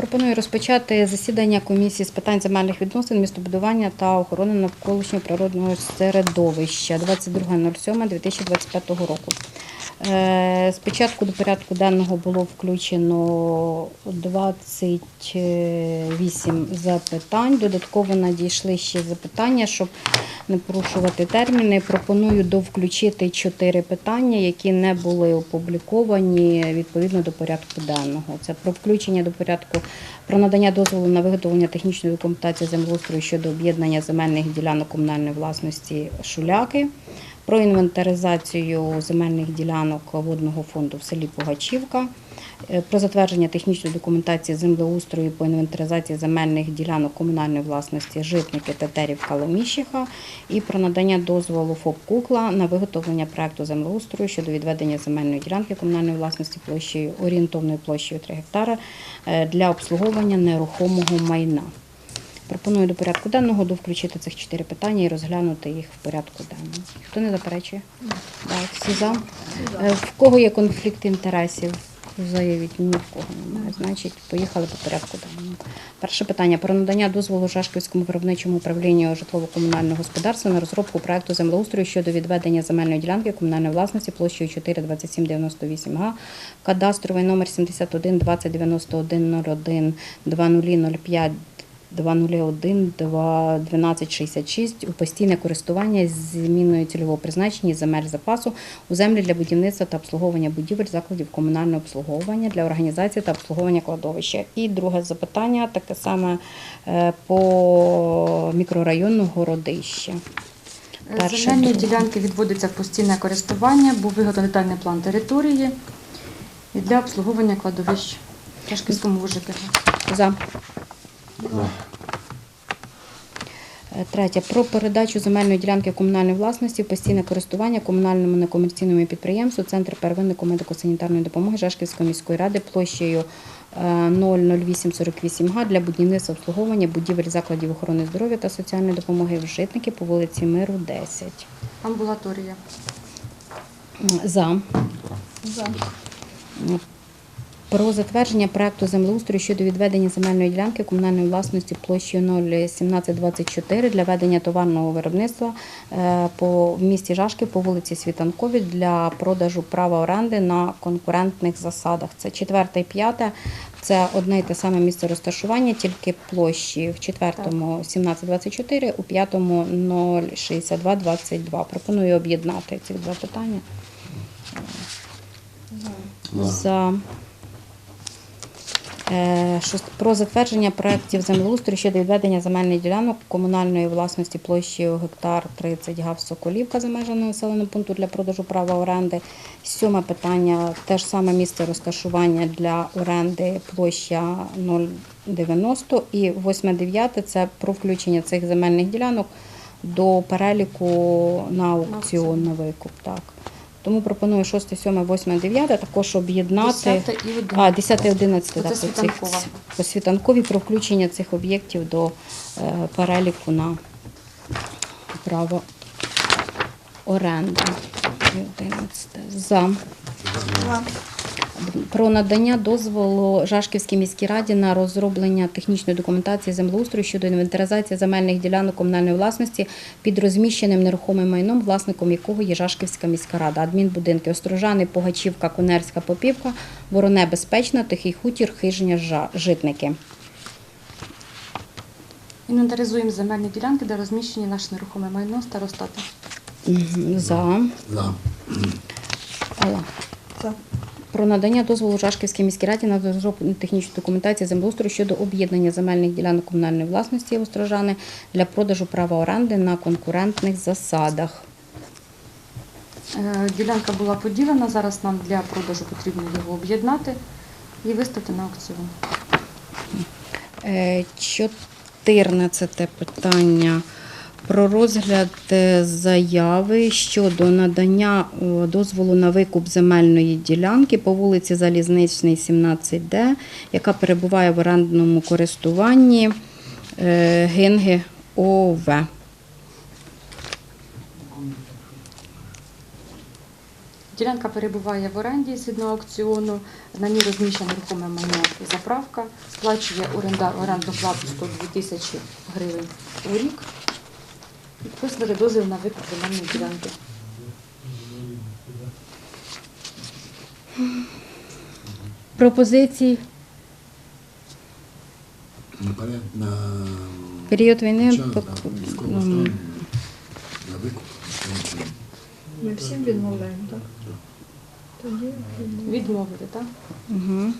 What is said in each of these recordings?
Пропоную розпочати засідання комісії з питань земельних відносин, містобудування та охорони навколишнього природного середовища 22.07.2025 року. Е, Спочатку до порядку денного було включено 28 запитань. Додатково надійшли ще запитання, щоб не порушувати терміни. Пропоную довключити 4 питання, які не були опубліковані відповідно до порядку денного. Це про включення до порядку про надання дозволу на виготовлення технічної документації землеустрою щодо об'єднання земельних ділянок комунальної власності Шуляки про інвентаризацію земельних ділянок водного фонду в селі Пугачівка, е, про затвердження технічної документації землеустрою по інвентаризації земельних ділянок комунальної власності Житники Тетерів Калеміщиха і про надання дозволу ФОП Кукла на виготовлення проекту землеустрою щодо відведення земельної ділянки комунальної власності площею орієнтовною площею 3 гектара е, для обслуговування нерухомого майна. Пропоную до порядку денного довключити цих чотири питання і розглянути їх в порядку денному. Хто не заперечує? Так, всі за. Е, В кого є конфлікт інтересів? Заявіть, ні в кого немає. Значить, поїхали по порядку денному. Перше питання про надання дозволу Жашківському виробничому управлінню житлово-комунального господарства на розробку проекту землеустрою щодо відведення земельної ділянки комунальної власності площею 42798 га, кадастровий номер 71 20 91 01 2005 201 1266 у постійне користування з зміною цільового призначення земель запасу у землі для будівництва та обслуговування будівель закладів комунального обслуговування для організації та обслуговування кладовища. І друге запитання таке саме е, по мікрорайону Городище. Земельні ділянки відводяться в постійне користування, був виготовлений детальний план території і для обслуговування кладовищ Чашківському ЖКГ. За. Е, Третє. Про передачу земельної ділянки комунальної власності в постійне користування комунальному некомерційному підприємству Центр первинної медико-санітарної допомоги Жашківської міської ради площею е, 00848 га для будівництва обслуговування будівель закладів охорони здоров'я та соціальної допомоги в Житники по вулиці Миру 10. Амбулаторія. За. Про затвердження проекту землеустрою щодо відведення земельної ділянки комунальної власності площею 01724 для ведення товарного виробництва е, по в місті Жашки по вулиці Світанкові для продажу права оренди на конкурентних засадах. Це четверте і п'яте. Це одне й те саме місце розташування, тільки площі в четвертому 1724, у п'ятому 06222. Пропоную об'єднати ці два питання. За. Е, Про затвердження проєктів землеустрою щодо відведення земельних ділянок комунальної власності площею гектар 30 гав Соколівка за межами населеного пункту для продажу права оренди. Сьоме питання те ж саме місце розташування для оренди площа 090. І восьме дев'яте це про включення цих земельних ділянок до переліку на аукціон на викуп. Так. Тому пропоную 6, 7, 8, 9 також об'єднати. 10 і 11. А, 10 і 11, Це так, по Світанкова. світанкові про включення цих об'єктів до е, переліку на право оренди. І 11. За. Про надання дозволу Жашківській міській раді на розроблення технічної документації землеустрою щодо інвентаризації земельних ділянок комунальної власності під розміщеним нерухомим майном, власником якого є Жашківська міська рада. Адмінбудинки Острожани, Погачівка, Конерська, Попівка, Вороне Безпечна, Тихий хутір, Хижня, Житники. Інвентаризуємо земельні ділянки, де розміщені наше нерухоме майно старостати. За. За. Про надання дозволу Жашківській міській раді на розробку технічної документації землеустрою щодо об'єднання земельних ділянок комунальної власності Острожани для продажу права оренди на конкурентних засадах. Е, Ділянка була поділена, зараз нам для продажу потрібно його об'єднати і виставити на аукціон. Е, 14 питання про розгляд е, заяви щодо надання дозволу на викуп земельної ділянки по вулиці Залізничний, 17Д, яка перебуває в орендному користуванні е, Гинги ОВ. Ділянка перебуває в оренді згідно аукціону. На ній розміщено рухоме майно заправка. Сплачує орендар оренду плату 102 тисячі гривень у рік. Висловити дозвіл на викуп земельної ділянки. Пропозиції Наперед на період війни час, пок- да, військового на викуп. Ми всім відмовляємо, так? Тоді. Відмовити, так? Угу.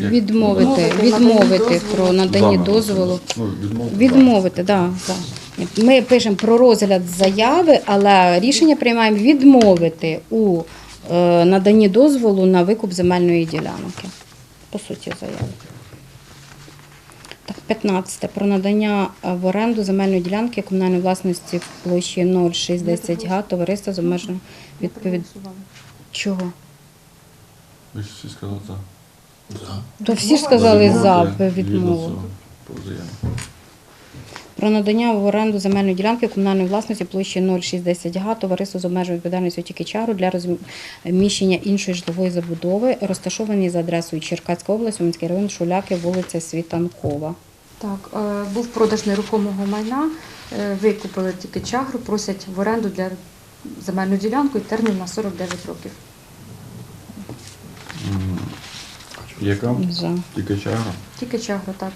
Відмовити, Відмовити, відмовити надання про дозволу. дозволу. Ну, відмовити. Да, да. Ми пишемо про розгляд заяви, але рішення приймаємо відмовити у е, наданні дозволу на викуп земельної ділянки. По суті, заяви. Так, 15. Про надання в оренду земельної ділянки комунальної власності в площі 060 га товариства з обмеженою відповідь. Чого? Ви ж всі сказали за. За. То всі ж сказали за відмову. Про надання в оренду земельної ділянки комунальної власності площі 060 га товариству з обмеженою відповідальністю тільки чару для розміщення іншої житлової забудови, розташованій за адресою Черкаська область, Уманський район, Шуляки, вулиця Світанкова. Так, е, був продаж нерухомого майна, е, викупили тільки чагру, просять в оренду для земельну ділянку і термін на 49 років. Яка? За. Тільки чагра? Тільки чагру, так.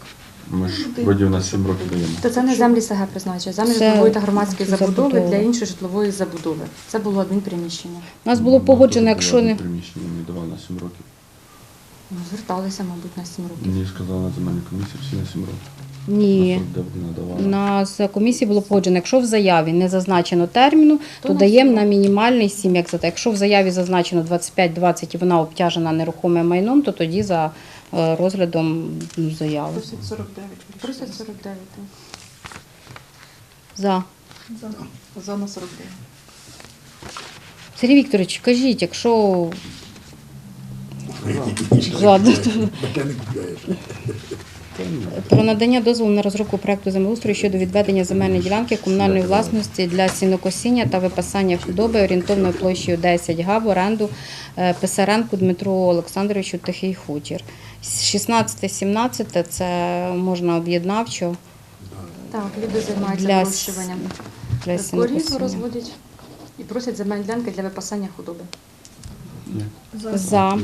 Ми ж вроді на 7 років даємо. То це не землі СГ призначення, землі Це житлової та громадської забудови забудова. для іншої житлової забудови. Це було адмінприміщення. У нас було Ну, погоджено, якщо не. приміщення, не давали на 7 років. Ну, зверталися, мабуть, на 7 років. Мені сказали на земельній комісії всі на 7 років. Ні. На 49 надавали. У нас комісії було погоджено, якщо в заяві не зазначено терміну, То то даємо на мінімальний 7, як за те. Якщо в заяві зазначено 25-20 і вона обтяжена нерухомим майном, то тоді за е, розглядом заяви. Просить 49. Просять 49. так. За. За. За на 49. Сергій Вікторович, кажіть, якщо Інше За. Про надання дозволу на розробку проекту землеустрою щодо відведення земельної ділянки комунальної власності для сінокосіння та випасання худоби орієнтовною площею 10 га в оренду е, Писаренку Дмитру Олександровичу Тихий Хутір. 16-17 це можна об'єднавчо Так, люди займаються Для вирощуванням для корів, розводять і просять земельні ділянки для випасання худоби. За. За.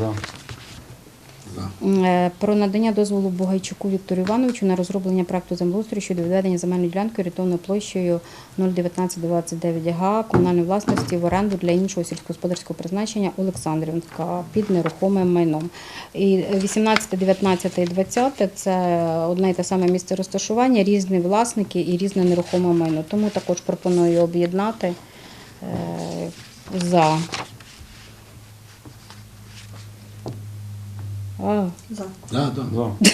Е, Про надання дозволу Бугайчуку Віктору Івановичу на розроблення проекту землеустрою щодо відведення земельної ділянки орієнтовною площею 01929 га комунальної власності в оренду для іншого сільськогосподарського призначення Олександрівська під нерухомим майном. І 18, 19 і 20 – це одне і те саме місце розташування, різні власники і різне нерухоме майно. Тому також пропоную об'єднати е, за. А, За. Да, да. За.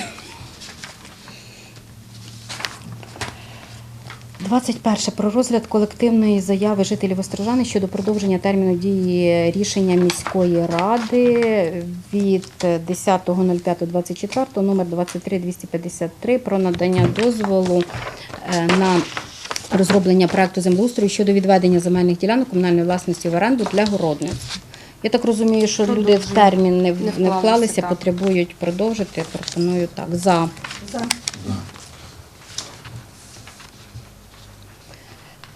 21. Про розгляд колективної заяви жителів Острожани щодо продовження терміну дії рішення міської ради від 10.05.24 номер 23253 про надання дозволу е, на розроблення проекту землеустрою щодо відведення земельних ділянок комунальної власності в оренду для городництва. Я так розумію, що люди в термін не, Не вклалися, вклалися, так. потребують продовжити. Пропоную так. За. За.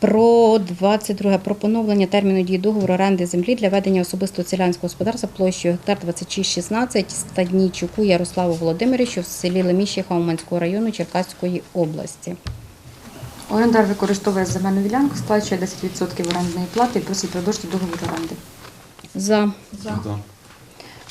Про 22 про поновлення терміну дії договору оренди землі для ведення особистого селянського господарства площею гектар 2616 Стаднійчуку Ярославу Володимировичу в селі Леміщиха Уманського району Черкаської області. Орендар використовує земельну ділянку, сплачує 10% орендної плати і просить продовжити договір оренди. За За.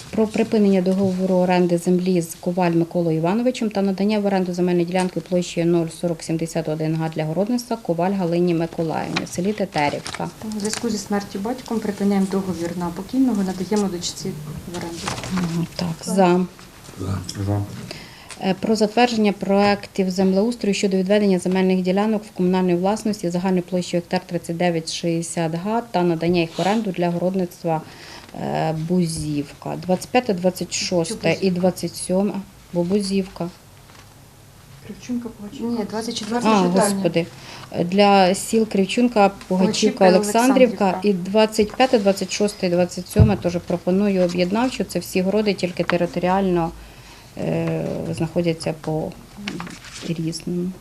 Про припинення договору оренди землі з Коваль Миколою Івановичем та надання в оренду земельної ділянки площею 04071 га для городництва Коваль Галині Миколаївні в селі Тетерівка. У зв'язку зі смертю батьком припиняємо договір на покійного, надаємо дочці в оренду. Так, за. За. Е, Про затвердження проєктів землеустрою щодо відведення земельних ділянок в комунальній власності загальною площею гектар 3960 га та надання їх в оренду для городництва е, Бузівка. 25, 26 і 27 Бо Бузівка. Кривчунка, Погачівка. Ні, 24 А, господи. Для сіл Кривчунка, Пугачівка, Олександрівка і 25, 26 і 27 теж пропоную об'єднавчо. Це всі городи, тільки територіально знаходяться по різному.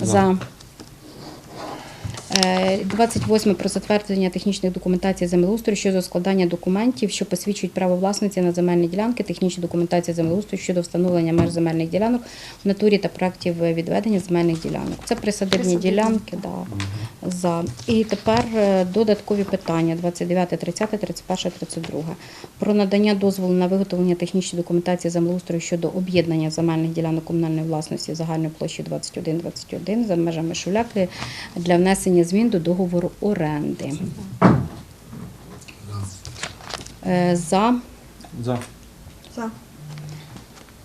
За. За. Е, 28 про затвердження технічних документацій землеустрою щодо складання документів, що посвідчують право власниці на земельні ділянки, технічні документації землеустрою щодо встановлення меж земельних ділянок в натурі та проектів відведення земельних ділянок. Це присадибні ділянки. Да. За. І тепер е, додаткові питання 29, 30, 31, 32. Про надання дозволу на виготовлення технічної документації землеустрою щодо об'єднання земельних ділянок комунальної власності загальною площею 21-21 за межами Шуляки для внесення змін до договору оренди. Е, За За. За.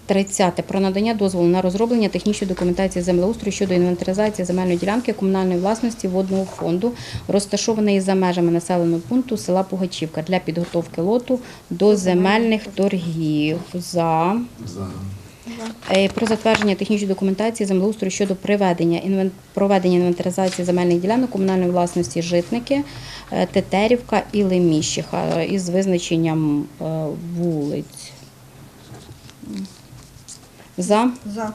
30. Про надання дозволу на розроблення технічної документації землеустрою щодо інвентаризації земельної ділянки комунальної власності водного фонду, розташованої за межами населеного пункту села Пугачівка для підготовки лоту до земельних торгів. За. За. Е, Про затвердження технічної документації землеустрою щодо приведення проведення інвентаризації земельних ділянок комунальної власності Житники, е, Тетерівка і Леміщиха е, із визначенням вулиць. За. За. За.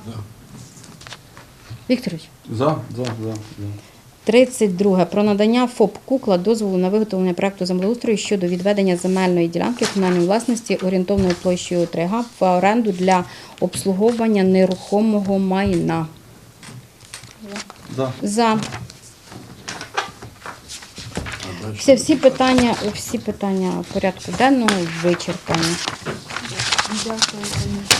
Вікторович. За. За. За. За. 32. Про надання ФОП Кукла дозволу на виготовлення проекту землеустрою щодо відведення земельної ділянки комунальної власності орієнтовною площею 3 га в оренду для обслуговування нерухомого майна. За. За. Все, всі питання, всі питання порядку денного вичерпані. Дякую.